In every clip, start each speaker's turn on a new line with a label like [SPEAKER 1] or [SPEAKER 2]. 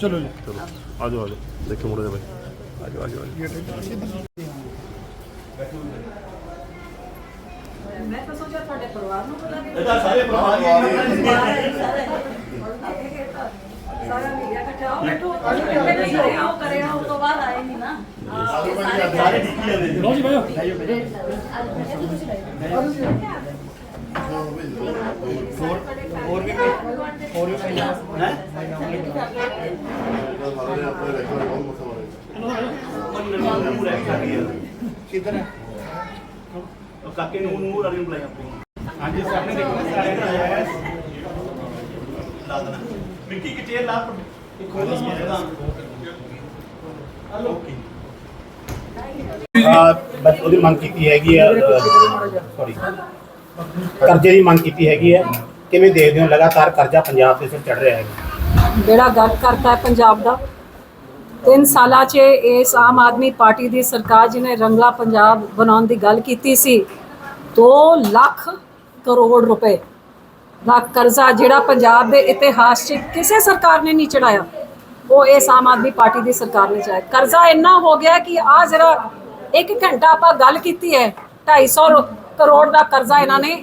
[SPEAKER 1] ਚਲੋ ਜੀ
[SPEAKER 2] ਚਲੋ ਆ ਜਾਓ ਆ ਜਾਓ ਦੇਖੋ ਮੁੰਡੇ ਦੇ ਬਾਈ ਆ ਜਾਓ ਆ ਜਾਓ
[SPEAKER 3] ਮੈਂ ਤਾਂ ਸੋਚਿਆ ਤੁਹਾਡੇ ਪਰਿਵਾਰ ਨੂੰ ਬੁਲਾ ਕੇ
[SPEAKER 4] ਇਹਦਾ ਸਾਰੇ ਪਰਿਵਾਰ ਹੀ
[SPEAKER 3] ਸਾਰਾ ਮੀਡੀਆ ਇਕੱਠਾ ਹੋ ਬੈਠੋ ਪਹਿਲੇ ਨਹੀਂ ਕਰੇ ਆਓ ਕਰੇ ਆਓ ਉਸ ਤੋਂ ਬਾਅਦ ਆਏ ਨਹੀਂ ਨਾ ਹਾਂ, ਸਾਰੇ
[SPEAKER 4] ਸਾਰੇ ਡਿੱਗੀ ਜਾਂਦੇ
[SPEAKER 1] ਲਓ ਜੀ ਬਾਇਓ
[SPEAKER 4] ਹੋਰ ਵੀ ਹੋਰ ਵੀ ਕੋਈ ਹੈ ਮਨ ਨੂੰ ਰਹਿ ਕਰ ਗਿਆ ਕਿਧਰ ਹੈ? ਉਹ ਕਾਕੇ ਨੂੰ ਨੂੰ ਵਾਲੀ ਨੂੰ ਬੁਲਾਇਆ। ਆਪਣੀ ਹਾਂਜੀ ਸਰ ਨੇ ਦੇਖੋ ਸਾਰੇ ਆਇਆ ਹੈ ਲਾ ਦੇਣਾ ਮਿੱਟੀ ਕਿ ਚੇਰ ਲਾ ਇੱਕ ਹੋਰ ਦਾ। ਹਲੋ ਬਸ ਉਹਦੀ ਮੰਗ ਕੀਤੀ ਹੈਗੀ ਆ ਸੌਰੀ ਕਰਜ਼ੇ ਦੀ ਮੰਗ ਕੀਤੀ ਹੈਗੀ ਹੈ ਕਿਵੇਂ ਦੇਖਦੇ ਹੋ? ਲਗਾਤਾਰ ਕਰਜ਼ਾ ਪੰਜਾਬ ਦੇ ਸਿਰ ਚੜ ਰਿਹਾ ਹੈ।
[SPEAKER 3] ਜਿਹੜਾ ਗੱਲ ਕਰਤਾ ਹੈ ਪੰਜਾਬ ਦਾ। ਤਿੰਨ ਸਾਲਾਂ 'ਚ ਇਸ ਆਮ ਆਦਮੀ ਪਾਰਟੀ ਦੀ ਸਰਕਾਰ ਜਿਹਨੇ ਰੰਗਲਾ ਪੰਜਾਬ ਬਣਾਉਣ ਦੀ ਗੱਲ ਕੀਤੀ ਸੀ 2 ਲੱਖ ਕਰੋੜ ਰੁਪਏ ਦਾ ਕਰਜ਼ਾ ਜਿਹੜਾ ਪੰਜਾਬ ਦੇ ਇਤਿਹਾਸ 'ਚ ਕਿਸੇ ਸਰਕਾਰ ਨੇ ਨਹੀਂ ਚੜਾਇਆ ਉਹ ਇਸ ਆਮ ਆਦਮੀ ਪਾਰਟੀ ਦੀ ਸਰਕਾਰ ਨੇ ਚੜਾਇਆ ਕਰਜ਼ਾ ਇੰਨਾ ਹੋ ਗਿਆ ਕਿ ਆ ਜ਼ਰਾ ਇੱਕ ਘੰਟਾ ਆਪਾਂ ਗੱਲ ਕੀਤੀ ਹੈ 250 ਕਰੋੜ ਦਾ ਕਰਜ਼ਾ ਇਹਨਾਂ ਨੇ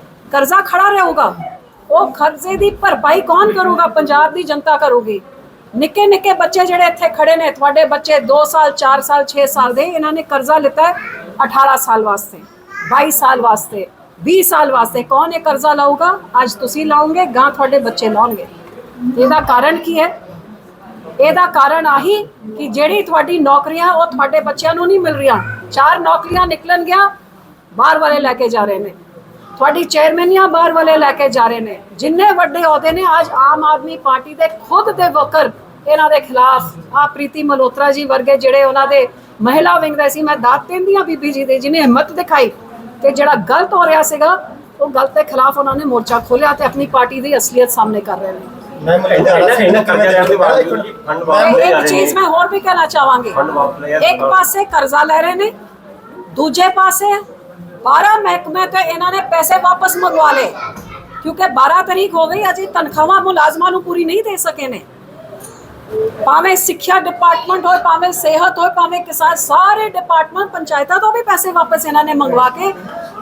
[SPEAKER 3] ਕਰਜ਼ਾ ਖੜਾ ਰਹੂਗਾ। ਉਹ ਕਰਜ਼ੇ ਦੀ ਭਰਪਾਈ ਕੌਣ ਕਰੂਗਾ? ਪੰਜਾਬ ਦੀ ਜਨਤਾ ਕਰੂਗੀ। ਨਿੱਕੇ ਨਿੱਕੇ ਬੱਚੇ ਜਿਹੜੇ ਇੱਥੇ ਖੜੇ ਨੇ, ਤੁਹਾਡੇ ਬੱਚੇ 2 ਸਾਲ 4 ਸਾਲ 6 ਸਾਲ ਦੇ, ਇਹਨਾਂ ਨੇ ਕਰਜ਼ਾ ਲਿੱਤਾ ਹੈ 18 ਸਾਲ ਵਾਸਤੇ 22 ਸਾਲ ਵਾਸਤੇ 20 ਸਾਲ ਵਾਸਤੇ। ਕੌਣ ਇਹ ਕਰਜ਼ਾ ਲਾਊਗਾ? ਅੱਜ ਤੁਸੀਂ ਲਾਉਂਗੇ ਗਾਂ ਤੁਹਾਡੇ ਬੱਚੇ ਲਾਉਣਗੇ। ਇਹਦਾ ਕਾਰਨ ਕੀ ਹੈ? ਇਹਦਾ ਕਾਰਨ ਆਹੀ ਕਿ ਜਿਹੜੀ ਤੁਹਾਡੀ ਨੌਕਰੀਆਂ, ਉਹ ਤੁਹਾਡੇ ਬੱਚਿਆਂ ਨੂੰ ਨਹੀਂ ਮਿਲ ਰਹੀਆਂ। ਚਾਰ ਨੌਕਰੀਆਂ ਨਿਕਲਣ ਗਿਆ ਬਾਹਰ ਵਾਲੇ ਲੈ ਕੇ ਜਾ ਰਹੇ ਨੇ। ਤੁਹਾਡੀ ਚੇਅਰਮੈਨੀਆਂ ਬਾਹਰ ਵਾਲੇ ਲੈ ਕੇ ਜਾ ਰਹੇ ਨੇ। ਜਿੰਨੇ ਵੱਡੇ ਅਹੁਦੇ ਨੇ ਅੱਜ ਆਮ ਆਦਮੀ ਪਾਰਟੀ ਦੇ ਖੁਦ ਦੇ ਵਕਰ ਇਹਨਾਂ ਦੇ ਖਿਲਾਫ। ਆ ਪ੍ਰੀਤੀ ਮਲਹੋਤਰਾ ਜੀ ਵਰਗੇ ਜਿਹੜੇ ਉਹਨਾਂ ਦੇ ਮਹਿਲਾ ਵਿੰਗ ਦੇ ਸੀ ਮੈਂ ਦਾਤ ਪੈਂਦੀਆਂ ਬੀਬੀ ਜੀ ਦੇ ਜਿਹਨੇ ਹਿੰਮਤ ਦਿਖਾਈ ਤੇ ਜਿਹੜਾ ਗਲਤ ਹੋ ਰਿਹਾ ਸੀਗਾ ਉਹ ਗਲਤ ਦੇ ਖਿਲਾਫ ਉਹਨਾਂ ਨੇ ਮੋਰਚਾ ਖੋਲਿਆ ਤੇ ਆਪਣੀ ਪਾਰਟੀ ਦੀ ਅਸਲੀਅਤ ਸਾਹਮਣੇ ਕਰ ਰਹੇ ਨੇ।
[SPEAKER 4] ਮੈਮ ਇਹਨਾਂ ਇਹਨਾਂ ਕਰਜ਼ਾ ਲੈਣ ਦੇ ਬਾਅਦ ਫੰਡ
[SPEAKER 3] ਤੇ ਇੱਕ ਚੀਜ਼ ਮੈਂ ਹੋਰ ਵੀ ਕਹਿਣਾ ਚਾਹਾਂਗੀ। ਇੱਕ ਪਾਸੇ ਕਰਜ਼ਾ ਲੈ ਰਹੇ ਨੇ ਦੂਜੇ ਪਾਸੇ 12 ਮਹਿਕਮੇ ਤੇ ਇਹਨਾਂ ਨੇ ਪੈਸੇ ਵਾਪਸ ਮੰਗਵਾ ਲਏ। ਕਿਉਂਕਿ 12 ਤਰੀਕ ਹੋ ਗਈ, ਅਜੇ ਤਨਖਾਹਾਂ ਮੁਲਾਜ਼ਮਾਂ ਨੂੰ ਪੂਰੀ ਨਹੀਂ ਦੇ ਸਕੇ ਨੇ। ਭਾਵੇਂ ਸਿੱਖਿਆ ਡਿਪਾਰਟਮੈਂਟ ਹੋਏ, ਭਾਵੇਂ ਸਿਹਤ ਹੋਏ, ਭਾਵੇਂ ਕਿਸਾਨ, ਸਾਰੇ ਡਿਪਾਰਟਮੈਂਟ ਪੰਚਾਇਤਾਂ ਤੋਂ ਵੀ ਪੈਸੇ ਵਾਪਸ ਇਹਨਾਂ ਨੇ ਮੰਗਵਾ ਕੇ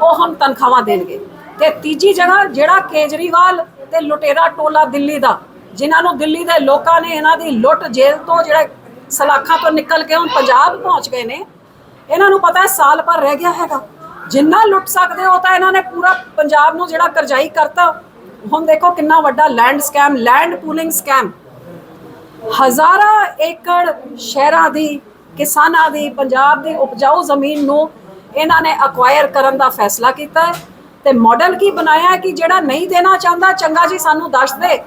[SPEAKER 3] ਉਹ ਹਮ ਤਨਖਾਹਾਂ ਦੇਣਗੇ। ਤੇ ਤੀਜੀ ਜਗ੍ਹਾ, ਜਿਹੜਾ ਕੇਜਰੀਵਾਲ ਤੇ ਲੁਟੇਰਾ ਟੋਲਾ ਦਿੱਲੀ ਦਾ, ਜਿਨ੍ਹਾਂ ਨੂੰ ਦਿੱਲੀ ਦੇ ਲੋਕਾਂ ਨੇ ਇਹਨਾਂ ਦੀ ਲੁੱਟ ਜੇਲ੍ਹ ਤੋਂ ਜਿਹੜਾ ਸਲਾਖਾਂ ਤੋਂ ਨਿਕਲ ਕੇ ਹੁਣ ਪੰਜਾਬ ਪਹੁੰਚ ਗਏ ਨੇ, ਇਹਨਾਂ ਨੂੰ ਪਤਾ ਹੈ ਸਾਲ ਭਰ ਰਹਿ ਗਿਆ ਹੈਗਾ। ਜਿੰਨਾ ਲੁੱਟ ਸਕਦੇ ਹੋ ਤਾਂ ਇਹਨਾਂ ਨੇ ਪੂਰਾ ਪੰਜਾਬ ਨੂੰ ਜਿਹੜਾ ਕਰਜ਼ਾਈ ਕਰਤਾ। ਹੁਣ ਦੇਖੋ ਕਿੰਨਾ ਵੱਡਾ land scam land pooling scam ਹਜ਼ਾਰਾਂ ਏਕੜ ਸ਼ਹਿਰਾਂ ਦੀ, ਕਿਸਾਨਾਂ ਦੀ, ਪੰਜਾਬ ਦੀ ਉਪਜਾਊ ਜ਼ਮੀਨ ਨੂੰ ਇਹਨਾਂ ਨੇ ਅਕਵਾਇਰ ਕਰਨ ਦਾ ਫੈਸਲਾ ਕੀਤਾ ਹੈ। ਤੇ ਮਾਡਲ ਕੀ ਬਣਾਇਆ ਕਿ ਜਿਹੜਾ ਨਹੀਂ ਦੇਣਾ ਚਾਹੁੰਦਾ, ਚੰਗਾ ਜੀ ਸਾਨੂੰ ਦੱਸ ਦੇ,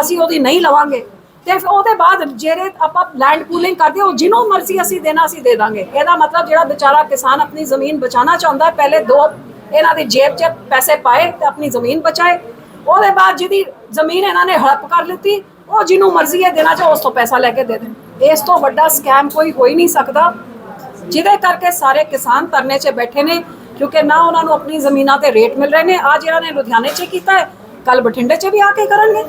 [SPEAKER 3] ਅਸੀਂ ਉਹਦੀ ਨਹੀਂ ਲਵਾਂਗੇ। ਤੇ ਫਿਰ ਉਹਦੇ ਬਾਅਦ ਜਿਹੜੇ ਆਪਾਂ ਲੈਂਡ ਪੂਲਿੰਗ ਕਰਦੇ, ਉਹ ਜਿਹਨੂੰ ਮਰਜ਼ੀ ਅਸੀਂ ਦੇਣਾ, ਅਸੀਂ ਦੇ ਦਾਂਗੇ। ਇਹਦਾ ਮਤਲਬ ਜਿਹੜਾ ਵਿਚਾਰਾ ਕਿਸਾਨ ਆਪਣੀ ਜ਼ਮੀਨ ਬਚਾਉਣਾ ਚਾਹੁੰਦਾ, ਪਹਿਲੇ ਦੋ ਇਹਨਾਂ ਦੀ ਜੇਬ 'ਚ ਪੈਸੇ ਪਾਏ ਤੇ ਆਪਣੀ ਜ਼ਮੀਨ ਬਚਾਏ। ਉਹਦੇ ਬਾਅਦ ਜਿਹਦੀ ਜ਼ਮੀਨ ਇਹਨਾਂ ਨੇ ਹੜਪ ਕਰ ਲਿੱਤੀ, ਉਹ ਜਿਹਨੂੰ ਮਰਜ਼ੀ ਹੈ ਦੇਣਾ ਚਾਹੋ ਉਸ ਤੋਂ ਪੈਸਾ ਲੈ ਕੇ ਦੇ ਦੇਣ। ਇਸ ਤੋਂ ਵੱਡਾ ਸਕੈਮ ਕੋਈ ਹੋ ਹੀ ਨਹੀਂ ਸਕਦਾ, ਜਿਹਦੇ ਕਰਕੇ ਸਾਰੇ ਕਿਸਾਨ ਧਰਨੇ 'ਚ ਬੈਠੇ ਨੇ, ਕਿਉਂਕਿ ਨਾ ਉਹਨਾਂ ਨੂੰ ਆਪਣੀ ਜ਼ਮੀਨਾਂ ਤੇ ਰੇਟ ਮਿਲ ਰਹੇ ਨੇ। ਅੱਜ ਇਹਨਾਂ ਨੇ ਲੁਧਿਆਣੇ 'ਚ ਕੀਤਾ ਹੈ ਕੱਲ ਬਠਿੰਡੇ 'ਚ ਵੀ ਆ ਕੇ ਕਰਨਗੇ।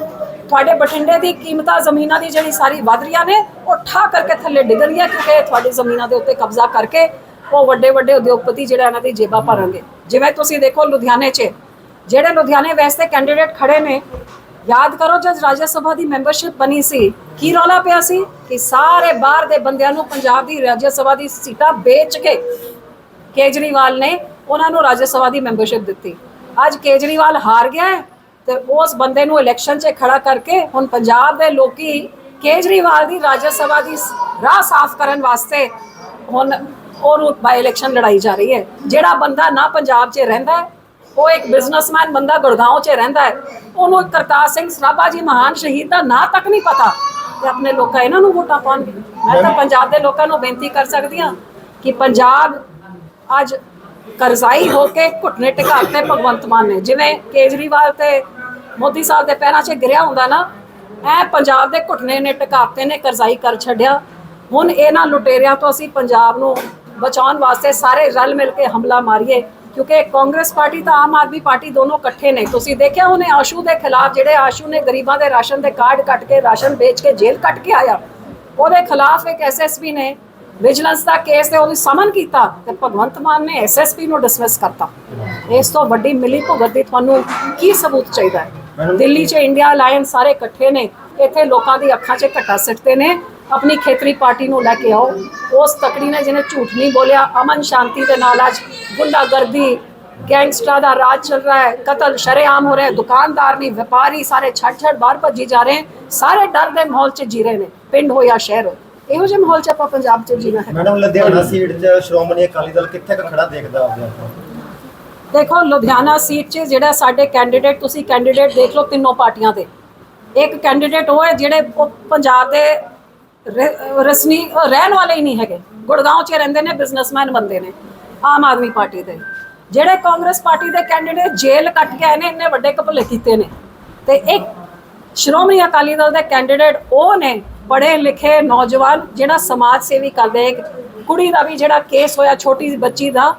[SPEAKER 3] ਤੁਹਾਡੇ ਬਠਿੰਡੇ ਦੀ ਕੀਮਤਾਂ ਜ਼ਮੀਨਾਂ ਦੀ ਜਿਹੜੀ ਸਾਰੀ ਵਧ ਰਹੀਆਂ ਨੇ, ਉਹ ਠਾ ਕਰਕੇ ਥੱਲੇ ਡਿੱਗ ਰਹੀਆਂ ਕਿਉਂਕਿ ਤੁਹਾਡੀ ਜ਼ਮੀਨਾਂ ਦੇ ਉੱਤੇ ਕਬਜ਼ਾ ਕਰਕੇ ਉਹ ਵੱਡੇ ਵੱਡੇ ਉਦਯੋਗਪਤੀ ਜਿਹੜਾ ਇਹਨਾਂ ਦੀ ਜੇਬਾਂ ਭਰਨਗੇ ਜਿਵੇਂ ਤੁਸੀਂ ਦੇਖੋ ਲੁਧਿਆਣੇ 'ਚ, ਜਿਹੜੇ ਲੁਧਿਆਣੇ ਵਾਸਤੇ ਕੈਂਡੀਡੇਟ ਖੜੇ ਨੇ, ਯਾਦ ਕਰੋ ਜਦ ਰਾਜ ਸਭਾ ਦੀ ਮੈਂਬਰਸ਼ਿਪ ਬਣੀ ਸੀ, ਕੀ ਰੌਲਾ ਪਿਆ ਸੀ? ਕਿ ਸਾਰੇ ਬਾਹਰ ਦੇ ਬੰਦਿਆਂ ਨੂੰ ਪੰਜਾਬ ਦੀ ਰਾਜ ਸਭਾ ਦੀ ਸੀਟਾਂ ਵੇਚ ਕੇ ਕੇਜਰੀਵਾਲ ਨੇ ਉਹਨਾਂ ਨੂੰ ਰਾਜ ਸਭਾ ਦੀ ਮੈਂਬਰਸ਼ਿਪ ਦਿੱਤੀ। ਅੱਜ ਕੇਜਰੀਵਾਲ ਹਾਰ ਗਿਆ ਹੈ ਤੇ ਉਸ ਬੰਦੇ ਨੂੰ ਇਲੈਕਸ਼ਨ 'ਚ ਖੜਾ ਕਰਕੇ ਹੁਣ ਪੰਜਾਬ ਦੇ ਲੋਕੀ ਕੇਜਰੀਵਾਲ ਦੀ ਰਾਜ ਸਭਾ ਦੀ ਰਾਹ ਸਾਫ਼ ਕਰਨ ਵਾਸਤੇ ਹੁਣ ਉਹ ਬਾਈ ਇਲੈਕਸ਼ਨ ਲੜਾਈ ਜਾ ਰਹੀ ਹੈ। ਜਿਹੜਾ ਬੰਦਾ ਨਾ ਪੰਜਾਬ 'ਚ ਰਹਿੰਦਾ ਉਹ ਇੱਕ ਬਿਜ਼ਨਸਮੈਨ ਬੰਦਾ ਗੁੜਗਾਉਂ 'ਚ ਰਹਿੰਦਾ ਹੈ, ਉਹਨੂੰ ਕਰਤਾਰ ਸਿੰਘ ਸਰਾਭਾ ਜੀ ਮਹਾਨ ਸ਼ਹੀਦ ਦਾ ਨਾਂ ਤੱਕ ਨਹੀਂ ਪਤਾ ਤੇ ਆਪਣੇ ਲੋਕਾਂ ਇਹਨਾਂ ਨੂੰ ਵੋਟਾਂ ਪਾਉਣਗੇ ਮੈਂ ਤਾਂ ਪੰਜਾਬ ਦੇ ਲੋਕਾਂ ਨੂੰ ਬੇਨਤੀ ਕਰ ਸਕਦੀ ਹਾਂ ਕਿ ਪੰਜਾਬ ਅੱਜ ਕਰਜ਼ਾਈ ਹੋ ਕੇ ਘੁਟਨੇ ਟਿਕਾਤੇ ਭਗਵੰਤ ਮਾਨ ਨੇ, ਜਿਵੇਂ ਕੇਜਰੀਵਾਲ ਤੇ ਮੋਦੀ ਸਾਹਿਬ ਦੇ ਪੈਰਾਂ 'ਚ ਗਿਰਿਆ ਹੁੰਦਾ ਨਾ, ਐ ਪੰਜਾਬ ਦੇ ਘੁਟਨੇ ਨੇ, ਟਿਕਾਤੇ ਨੇ, ਕਰਜ਼ਾਈ ਕਰ ਛੱਡਿਆ। ਹੁਣ ਇਹਨਾਂ ਲੁਟੇਰਿਆਂ ਤੋਂ ਅਸੀਂ ਪੰਜਾਬ ਨੂੰ ਬਚਾਉਣ ਵਾਸਤੇ ਸਾਰੇ ਰਲ ਮਿਲ ਕੇ ਹਮਲਾ ਮਾਰੀਏ, ਕਿਉਂਕਿ ਕਾਂਗਰਸ ਪਾਰਟੀ ਤਾਂ ਆਮ ਆਦਮੀ ਪਾਰਟੀ ਦੋਨੋਂ ਇਕੱਠੇ ਨੇ। ਤੁਸੀਂ ਦੇਖਿਆ ਉਹਨੇ ਆਸ਼ੂ ਦੇ ਖਿਲਾਫ, ਜਿਹੜੇ ਆਸ਼ੂ ਨੇ ਗਰੀਬਾਂ ਦੇ ਰਾਸ਼ਨ ਦੇ ਕਾਰਡ ਕੱਟ ਕੇ, ਰਾਸ਼ਨ ਵੇਚ ਕੇ ਜੇਲ੍ਹ ਕੱਟ ਕੇ ਆਇਆ, ਉਹਦੇ ਖਿਲਾਫ ਇੱਕ ਐਸਐਸਪੀ ਨੇ ਵਿਜੀਲੈਂਸ ਦਾ ਕੇਸ ਤੇ ਉਹਨੂੰ ਸਮਨ ਕੀਤਾ ਤੇ ਭਗਵੰਤ ਮਾਨ ਨੇ ਐਸਐਸਪੀ ਨੂੰ ਡਿਸਮਿਸ ਕਰਤਾ। ਇਸ ਤੋਂ ਵੱਡੀ ਮਿਲੀ ਭੁਗਤ ਦੀ ਤੁਹਾਨੂੰ ਕੀ ਸਬੂਤ ਚਾਹੀਦਾ ਹੈ? ਦਿੱਲੀ 'ਚ ਇੰਡੀਆ ਅਲਾਈਅੰਸ ਸਾਰੇ ਇਕੱਠੇ ਨੇ ਇੱਥੇ ਲੋਕਾਂ ਦੀ ਅੱਖਾਂ 'ਚ ਘੱਟਾ ਸਿੱਟਦੇ ਨੇ ਆਪਣੀ ਖੇਤਰੀ ਪਾਰਟੀ ਨੂੰ ਲੈ ਕੇ ਆਓ। ਉਸ ਤਕੜੀ ਨੇ ਜਿਹਨੇ ਝੂਠ ਨਹੀਂ ਬੋਲਿਆ ਅਮਨ ਸ਼ਾਂਤੀ ਦੇ ਨਾਲ ਅੱਜ ਗੁੰਡਾਗਰਦੀ ਗੈਂਗਸਟਰਾਂ ਦਾ ਰਾਜ ਚੱਲ ਰਿਹਾ ਹੈ ਕਤਲ ਸ਼ਰੇਆਮ ਹੋ ਰਿਹਾ ਹੈ ਦੁਕਾਨਦਾਰ ਨਹੀਂ ਵਪਾਰੀ ਸਾਰੇ ਛੱਡ ਛੱਡ ਬਾਹਰ ਭੱਜੀ ਜਾ ਰਹੇ ਸਾਰੇ ਡਰ ਦੇ ਮਾਹੌਲ 'ਚ ਜੀ ਰਹੇ ਨੇ ਪਿੰਡ ਹੋ ਜਾਂ ਸ਼ਹਿਰ ਹੋ ਇਹੋ ਜਿਹੇ ਮਾਹੌਲ 'ਚ ਆਪਾਂ ਪੰਜਾਬ 'ਚ ਜੀਣਾ ਹੈ।
[SPEAKER 5] ਮੈਡਮ ਲੁਧਿਆਣਾ ਸੀਟ 'ਚ ਸ਼੍ਰੋਮਣੀ ਅਕਾਲੀ ਦਲ ਕਿੱਥੇ ਖੜਾ ਦੇਖਦਾ ਆਪਦੇ? ਆਪ ਨੂੰ
[SPEAKER 3] ਦੇਖੋ, ਲੁਧਿਆਣਾ ਸੀਟ 'ਚ ਜਿਹੜਾ ਸਾਡੇ ਕੈਂਡੀਡੇਟ ਤੁਸੀਂ ਕੈਂਡੀਡੇਟ ਦੇਖ ਲਓ ਤਿੰਨੋਂ ਪਾਰਟੀਆਂ ਦੇ ਇੱਕ ਕੈਂਡੀਡੇਟ ਉਹ ਹੈ ਜਿਹੜੇ ਉਹ ਪੰਜਾਬ ਦੇ ਰ- ਰਸਮੀ ਰਹਿਣ ਵਾਲੇ ਹੀ ਨਹੀਂ ਹੈਗੇ। ਗੁੜਗਾਉਂ 'ਚ ਰਹਿੰਦੇ ਨੇ ਬਿਜ਼ਨਸਮੈਨ ਬੰਦੇ ਨੇ, ਆਮ ਆਦਮੀ ਪਾਰਟੀ ਦੇ। ਜਿਹੜੇ ਕਾਂਗਰਸ ਪਾਰਟੀ ਦੇ ਕੈਂਡੀਡੇਟ ਜੇਲ੍ਹ ਕੱਟ ਕੇ ਆਏ ਨੇ, ਇੰਨੇ ਵੱਡੇ ਕਪਲੇ ਕੀਤੇ ਨੇ। ਤੇ ਇੱਕ ਸ਼੍ਰੋਮਣੀ ਅਕਾਲੀ ਦਲ ਦੇ ਕੈਂਡੀਡੇਟ ਉਹ ਨੇ, ਪੜ੍ਹੇ ਲਿਖੇ ਨੌਜਵਾਨ ਜਿਹੜਾ ਸਮਾਜ ਸੇਵੀ ਕਰਦੇ ਇੱਕ ਕੁੜੀ ਦਾ ਵੀ ਜਿਹੜਾ ਕੇਸ ਹੋਇਆ, ਛੋਟੀ ਜਿਹੀ ਬੱਚੀ ਦਾ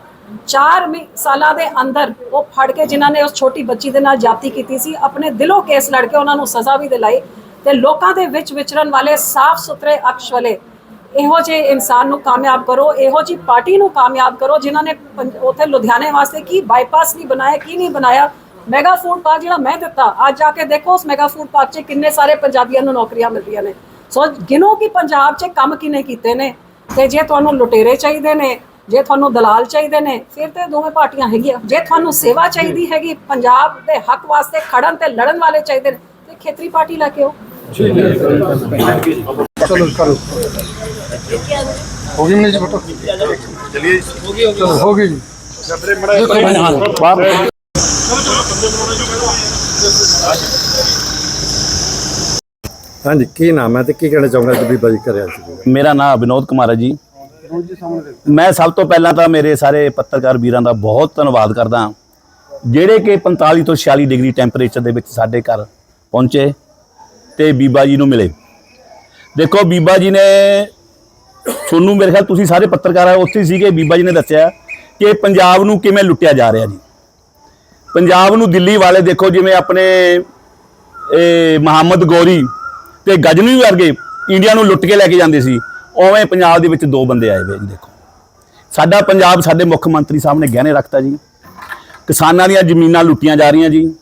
[SPEAKER 3] 4 ਸਾਲਾਂ ਦੇ ਅੰਦਰ ਉਹ ਫੜ ਕੇ ਜਿਨ੍ਹਾਂ ਨੇ ਉਸ ਛੋਟੀ ਬੱਚੀ ਦੇ ਨਾਲ ਜਾਤੀ ਕੀਤੀ ਸੀ, ਆਪਣੇ ਦਿਲੋਂ ਕੇਸ ਲੜ ਕੇ ਉਹਨਾਂ ਨੂੰ ਸਜ਼ਾ ਵੀ ਦਿਲਾਈ ਤੇ ਲੋਕਾਂ ਦੇ ਵਿੱਚ ਵਿਚਰਨ ਵਾਲੇ ਸਾਫ਼ ਸੁਥਰੇ ਅਕਸ਼ ਵਾਲੇ ਇਹੋ ਜਿਹੇ ਇਨਸਾਨ ਨੂੰ ਕਾਮਯਾਬ ਕਰੋ, ਇਹੋ ਜਿਹੀ ਪਾਰਟੀ ਨੂੰ ਕਾਮਯਾਬ ਕਰੋ ਜਿਨ੍ਹਾਂ ਨੇ ਪੰਜ- ਉੱਥੇ ਲੁਧਿਆਣੇ ਵਾਸਤੇ ਕੀ ਬਾਈਪਾਸ ਨਹੀਂ ਬਣਾਇਆ, ਕੀ ਨਹੀਂ ਬਣਾਇਆ ਮੈਗਾ ਫੂਡ ਪਾਰਕ ਜਿਹੜਾ ਮੈਂ ਦਿੱਤਾ, ਅੱਜ ਜਾ ਕੇ ਦੇਖੋ ਉਸ ਮੈਗਾ ਫੂਡ ਪਾਰਕ 'ਚ ਕਿੰਨੇ ਸਾਰੇ ਪੰਜਾਬੀਆਂ ਨੂੰ ਨੌਕਰੀਆਂ ਮਿਲ ਰਹੀਆਂ ਨੇ। ਸੋ ਗਿਨੋ ਕਿ ਪੰਜਾਬ 'ਚ ਕੰਮ ਕਿਨੇ ਕੀਤੇ ਨੇ ਤੇ ਜੇ ਤੁਹਾਨੂੰ ਲੁਟੇਰੇ ਚਾਹੀਦੇ ਨੇ ਜੇ ਤੁਹਾਨੂੰ ਦਲਾਲ ਚਾਹੀਦੇ ਨੇ ਫਿਰ ਤੇ ਦੋਵੇਂ ਪਾਰਟੀਆਂ ਹੈਗੀਆਂ। ਜੇ ਤੁਹਾਨੂੰ ਸੇਵਾ ਚਾਹੀਦੀ ਹੈਗੀ ਪੰਜਾਬ ਦੇ ਹੱਕ ਵਾਸਤੇ ਖੜਨ ਤੇ ਲੜਨ ਵਾਲੇ ਚਾਹੀਦੇ ਨੇ ਤੇ ਖੇਤਰੀ ਪਾਰਟੀ ਲੈ ਕੇ ਆਓ।
[SPEAKER 1] ਚਲੋ ਕਰੋ। ਹੋ ਗਈ ਮਨੀ ਜੀ ਫੋਟੋ
[SPEAKER 2] ਚਲਿਏ
[SPEAKER 1] ਚਲੋ ਹੋ ਗਈ ਜੀ।
[SPEAKER 2] ਬਾਹਰ ਹਾਂਜੀ ਕੀ ਨਾਮ ਹੈ ਤੇ ਕੀ ਕਹਿਣਾ ਚਾਹੁੰਗਾ ਕਿ ਬੀਬਾ ਜੀ ਕਰਿਆ ਸੀ
[SPEAKER 6] ਮੇਰਾ ਨਾਮ ਵਿਨੋਦ ਕੁਮਾਰ ਹੈ ਜੀ। ਮੈਂ ਸਭ ਤੋਂ ਪਹਿਲਾਂ ਤਾਂ ਮੇਰੇ ਸਾਰੇ ਪੱਤਰਕਾਰ ਵੀਰਾਂ ਦਾ ਬਹੁਤ ਧੰਨਵਾਦ ਕਰਦਾ ਜਿਹੜੇ ਕਿ 45 ਤੋਂ 46 ਡਿਗਰੀ ਟੈਂਪਰੇਚਰ ਦੇ ਵਿੱਚ ਸਾਡੇ ਘਰ ਪਹੁੰਚੇ ਤੇ ਬੀਬਾ ਜੀ ਨੂੰ ਮਿਲੇ। ਦੇਖੋ, ਬੀਬਾ ਜੀ ਨੇ ਤੁਹਾਨੂੰ ਮੇਰੇ ਖਿਆਲ ਤੁਸੀਂ ਸਾਰੇ ਪੱਤਰਕਾਰ ਆ ਉੱਥੇ ਹੀ ਸੀਗੇ, ਬੀਬਾ ਜੀ ਨੇ ਦੱਸਿਆ ਕਿ ਪੰਜਾਬ ਨੂੰ ਕਿਵੇਂ ਲੁੱਟਿਆ ਜਾ ਰਿਹਾ ਜੀ। ਪੰਜਾਬ ਨੂੰ ਦਿੱਲੀ ਵਾਲੇ ਦੇਖੋ, ਜਿਵੇਂ ਆਪਣੇ ਇਹ ਮੁਹੰਮਦ ਗੌਰੀ ਤੇ ਗਜਨੀ ਵਰਗੇ ਇੰਡੀਆ ਨੂੰ ਲੁੱਟ ਕੇ ਲੈ ਕੇ ਜਾਂਦੇ ਸੀ। ਉਵੇਂ ਪੰਜਾਬ ਦੇ ਵਿੱਚ ਦੋ ਬੰਦੇ ਆਏ ਵੇ ਜੀ, ਦੇਖੋ। ਸਾਡਾ ਪੰਜਾਬ ਸਾਡੇ ਮੁੱਖ ਮੰਤਰੀ ਸਾਹਿਬ ਨੇ ਗਹਿਣੇ ਰੱਖਤਾ ਜੀ। ਕਿਸਾਨਾਂ ਦੀਆਂ ਜ਼ਮੀਨਾਂ ਲੁੱਟੀਆਂ ਜਾ ਰਹੀਆਂ ਜੀ।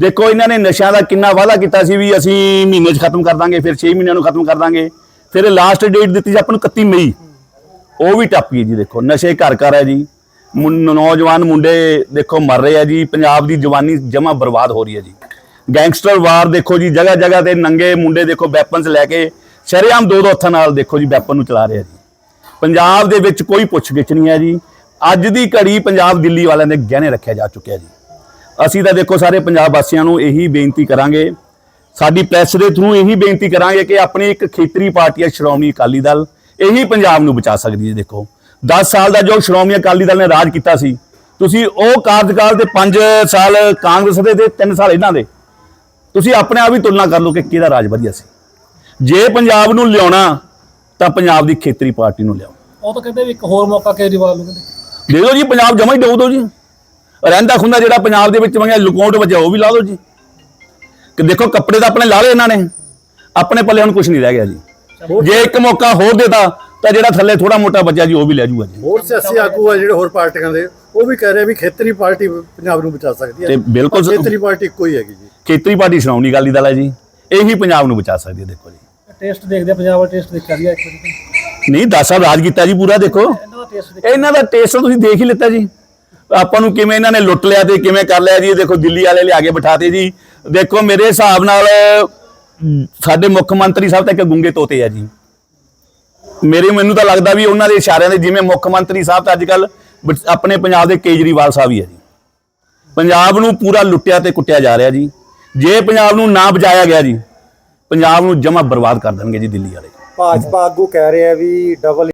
[SPEAKER 6] ਦੇਖੋ, ਇਹਨਾਂ ਨੇ ਨਸ਼ਿਆਂ ਦਾ ਕਿੰਨਾ ਵਾਅਦਾ ਕੀਤਾ ਸੀ ਵੀ ਅਸੀਂ ਮਹੀਨੇ 'ਚ ਖਤਮ ਕਰ ਦਾਂਗੇ, ਫਿਰ 6 ਮਹੀਨਿਆਂ ਨੂੰ ਖਤਮ ਕਰ ਦਾਂਗੇ। ਫਿਰ ਲਾਸਟ ਡੇਟ ਦਿੱਤੀ ਸੀ ਆਪਾਂ ਨੂੰ 31 ਮਈ। ਉਹ ਵੀ ਟੱਪ ਗਈ ਜੀ, ਦੇਖੋ। ਨਸ਼ੇ ਘਰ ਘਰ ਹੈ ਜੀ। ਮੁੰ- ਨੌਜਵਾਨ ਮੁੰਡੇ, ਦੇਖੋ, ਮਰ ਰਹੇ ਆ ਜੀ। ਪੰਜਾਬ ਦੀ ਜਵਾਨੀ ਜਮਾ ਬਰਬਾਦ ਹੋ ਰਹੀ ਹੈ ਜੀ। ਗੈਂਗਸਟਰ ਵਾਰ ਦੇਖੋ ਜੀ ਜਗ੍ਹਾ ਜਗ੍ਹਾ ਤੇ ਨੰਗੇ ਮੁੰਡੇ, ਦੇਖੋ ਵੈਪਨਸ ਲੈ ਕੇ ਸ਼ਰੇਆਮ ਦੋ ਦੋ ਹੱਥਾਂ ਨਾਲ ਦੇਖੋ ਜੀ ਵੈਪਨ ਨੂੰ ਚਲਾ ਰਿਹਾ ਜੀ। ਪੰਜਾਬ ਦੇ ਵਿੱਚ ਕੋਈ ਪੁੱਛਗਿੱਛ ਨਹੀਂ ਹੈ ਜੀ। ਅੱਜ ਦੀ ਘੜੀ ਪੰਜਾਬ ਦਿੱਲੀ ਵਾਲਿਆਂ ਦੇ ਗਹਿਣੇ ਰੱਖਿਆ ਜਾ ਚੁੱਕਿਆ ਜੀ। ਅਸੀਂ ਤਾਂ ਦੇਖੋ ਸਾਰੇ ਪੰਜਾਬ ਵਾਸੀਆਂ ਨੂੰ ਇਹੀ ਬੇਨਤੀ ਕਰਾਂਗੇ। ਸਾਡੀ ਪ੍ਰੈਸ ਦੇ ਥਰੂ ਇਹੀ ਬੇਨਤੀ ਕਰਾਂਗੇ ਕਿ ਆਪਣੀ ਇੱਕ ਖੇਤਰੀ ਪਾਰਟੀ ਹੈ ਸ਼੍ਰੋਮਣੀ ਅਕਾਲੀ ਦਲ, ਇਹੀ ਪੰਜਾਬ ਨੂੰ ਬਚਾ ਸਕਦੀ ਹੈ ਦੇਖੋ। 10 ਸਾਲ ਦਾ ਜੋ ਸ਼੍ਰੋਮਣੀ ਅਕਾਲੀ ਦਲ ਨੇ ਰਾਜ ਕੀਤਾ ਸੀ, ਤੁਸੀਂ ਉਹ ਕਾਰਜਕਾਲ ਦੇ 5 ਸਾਲ ਕਾਂਗਰਸ ਦੇ ਤੇ 3 ਸਾਲ ਇਹਨਾਂ ਦੇ। ਤੁਸੀਂ ਆਪਣੇ ਆਪ ਹੀ ਤੁਲਨਾ ਕਰ ਲਓ ਕਿ ਕਿਹਦਾ ਰਾਜ ਵਧੀਆ ਸੀ। ਜੇ ਪੰਜਾਬ ਨੂੰ ਲਿਆਉਣਾ ਤਾਂ ਪੰਜਾਬ ਦੀ ਖੇਤਰੀ ਪਾਰਟੀ ਨੂੰ ਲਿਆਓ।
[SPEAKER 1] ਉਹ ਤਾਂ ਕਹਿੰਦੇ ਵੀ ਇੱਕ ਹੋਰ ਮੌਕਾ ਕੇਜਰੀਵਾਲ ਨੂੰ ਕਹਿੰਦੇ।
[SPEAKER 6] ਦੇ ਦਿਓ ਜੀ ਪੰਜਾਬ ਜਮਾ ਹੀ ਡੋਬ ਦਿਓ ਜੀ। ਰਹਿੰਦਾ ਖੁੰਦਾ ਜਿਹੜਾ ਪੰਜਾਬ ਦੇ ਵਿੱਚ ਮੰਗਿਆ ਲੁਕੌਂਟ ਵਜਾ ਉਹ ਵੀ ਲਾ ਦਿਓ ਜੀ। ਕਿ ਦੇਖੋ ਕੱਪੜੇ ਤਾਂ ਆਪਣੇ ਲਾ ਲਏ ਇਹਨਾਂ ਨੇ। ਆਪਣੇ ਪੱਲੇ ਹੁਣ ਕੁਝ ਨਹੀਂ ਰਹਿ ਗਿਆ ਜੀ। ਜੇ ਇੱਕ ਮੌਕਾ ਹੋਰ ਦੇਤਾ ਤਾਂ ਜਿਹੜਾ ਥੱਲੇ ਥੋੜਾ ਮੋਟਾ ਬਚਿਆ ਜੀ ਉਹ ਵੀ ਲੈ ਜੂਗਾ ਜੀ।
[SPEAKER 2] ਹੋਰ ਸਿਆਸੀ ਆਗੂ ਆ ਜਿਹੜੇ ਹੋਰ ਪਾਰਟੀਆਂ ਦੇ ਉਹ ਵੀ ਕਹਿ ਰਹੇ ਵੀ ਖੇਤਰੀ ਪਾਰਟੀ ਪੰਜਾਬ ਨੂੰ ਬਚਾ ਸਕਦੀ ਹੈ।
[SPEAKER 6] ਤੇ ਬਿਲਕੁਲ
[SPEAKER 2] ਖੇਤਰੀ ਪਾਰਟੀ ਇੱਕੋ ਹੀ ਹੈਗੀ ਜੀ।
[SPEAKER 6] ਖੇਤਰੀ ਪਾਰਟੀ ਸ਼੍ਰੋਮਣੀ ਅਕਾਲੀ ਦਲ ਹੈ ਜੀ। ਇਹੀ ਪੰਜਾਬ ਨੂੰ ਬਚਾ ਸਕਦੀ ਹੈ ਦੇਖੋ ਜੀ।
[SPEAKER 1] ਟੇਸਟ ਦੇਖਦੇ ਆ, ਪੰਜਾਬ ਦਾ ਟੇਸਟ ਦੇਖਿਆ ਗਿਆ ਇੱਕ ਵਾਰੀ ਤਾਂ।
[SPEAKER 6] ਨਹੀਂ 10 ਸਾਲ ਰਾਜ ਕੀਤਾ ਜੀ ਪੂਰਾ ਦੇਖੋ।
[SPEAKER 1] ਇਹਨਾਂ ਦਾ ਟੇਸਟ
[SPEAKER 6] ਇਹਨਾਂ ਦਾ ਟੇਸਟ ਤੁਸੀਂ ਦੇਖ ਹੀ ਲਿੱਤਾ ਜੀ। ਆਪਾਂ ਨੂੰ ਕਿਵੇਂ ਇਹਨਾਂ ਨੇ ਲੁੱਟ ਲਿਆ ਤੇ ਕਿਵੇਂ ਕਰ ਲਿਆ ਜੀ ਇਹ ਦੇਖੋ ਦਿੱਲੀ ਵਾਲੇ ਲਿਆ ਕੇ ਬਿਠਾਤੇ ਜੀ। ਦੇਖੋ ਮੇਰੇ ਹਿਸਾਬ ਨਾਲ ਅਮ, ਸਾਡੇ ਮੁੱਖ ਮੰਤਰੀ ਸਾਹਿਬ ਤਾਂ ਇੱਕ ਗੁੰਗੇ ਤੋਤੇ ਆ ਜੀ। ਮੇਰੇ ਮੈਨੂੰ ਤਾਂ ਲੱਗਦਾ ਵੀ ਉਹਨਾਂ ਦੇ ਇਸ਼ਾਰਿਆਂ ਦੇ ਜਿਵੇਂ ਮੁੱਖ ਮੰਤਰੀ ਸਾਹਿਬ ਤਾਂ ਅੱਜ ਕੱਲ ਆਪਣੇ ਪੰਜਾਬ ਦੇ ਕੇਜਰੀਵਾਲ ਸਾਹਿਬ ਹੀ ਆ ਜੀ। ਪੰਜਾਬ ਨੂੰ ਪੂਰਾ ਲੁੱਟਿਆ ਤੇ ਕੁੱਟਿਆ ਜਾ ਰਿਹਾ ਜੀ। ਜੇ ਪੰਜਾਬ ਨੂੰ ਨਾ ਬਚਾਇਆ ਗਿਆ ਜੀ ਪੰਜਾਬ ਨੂੰ ਜਮਾ ਬਰਬਾਦ ਕਰ ਦੇਣਗੇ ਜੀ ਦਿੱਲੀ ਵਾਲੇ।
[SPEAKER 2] ਭਾਜਪਾ ਆਗੂ ਕਹਿ ਰਿਹਾ ਵੀ ਡਬਲ